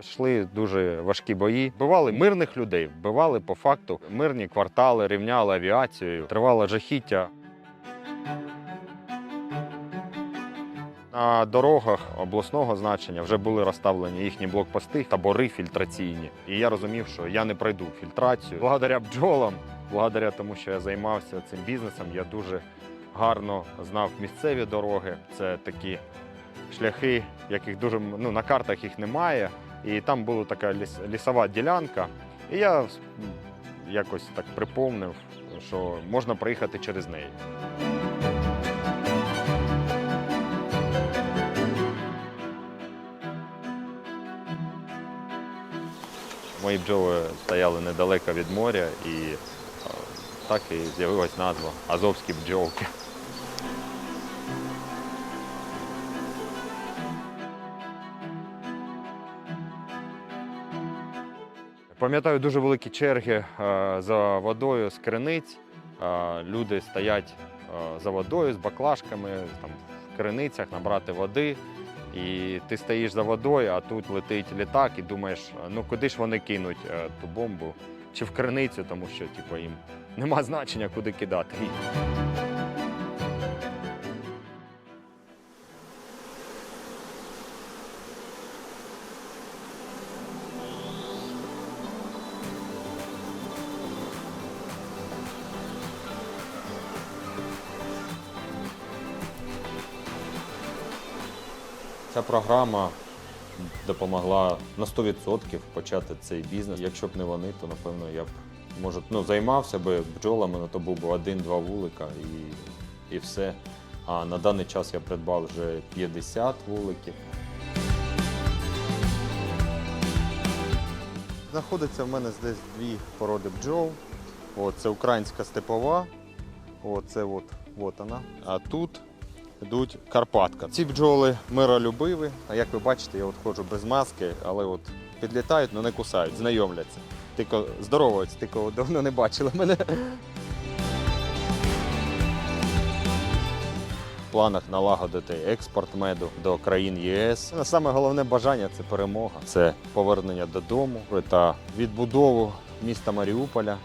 Йшли дуже важкі бої. Вбивали мирних людей, вбивали по факту мирні квартали, рівняли авіацією, тривало жахіття. На дорогах обласного значення вже були розставлені їхні блокпости, табори фільтраційні. І я розумів, що я не пройду фільтрацію. Благодаря бджолам, благодаря тому, що я займався цим бізнесом, я дуже гарно знав місцеві дороги. Це такі шляхи, яких дуже ну, на картах їх немає. І там була така ліс, лісова ділянка. І я якось так припомнив, що можна проїхати через неї. Мої бджоли стояли недалеко від моря, і так і з'явилась назва Азовські бджолки. Пам'ятаю дуже великі черги е, за водою з криниць. Е, Люди стоять е, за водою з баклажками, там, в криницях набрати води. І ти стоїш за водою, а тут летить літак, і думаєш, ну куди ж вони кинуть ту бомбу? Чи в криницю, тому що типу, їм нема значення, куди кидати. її. Ця програма допомогла на 100% почати цей бізнес. Якщо б не вони, то напевно я б може ну, займався би бджолами, ну, то був би один-два вулика і, і все. А на даний час я придбав вже 50 вуликів. Знаходиться в мене десь дві породи бджол. От, це українська степова. От, це от, от вона. А тут йдуть Карпатка. Ці бджоли миролюбиві. А як ви бачите, я от ходжу без маски, але от підлітають, але не кусають, знайомляться. Тільки здороваються, тільки от давно не бачили мене. В планах налагодити експорт меду до країн ЄС. Ну, Саме головне бажання це перемога, це повернення додому та відбудову міста Маріуполя.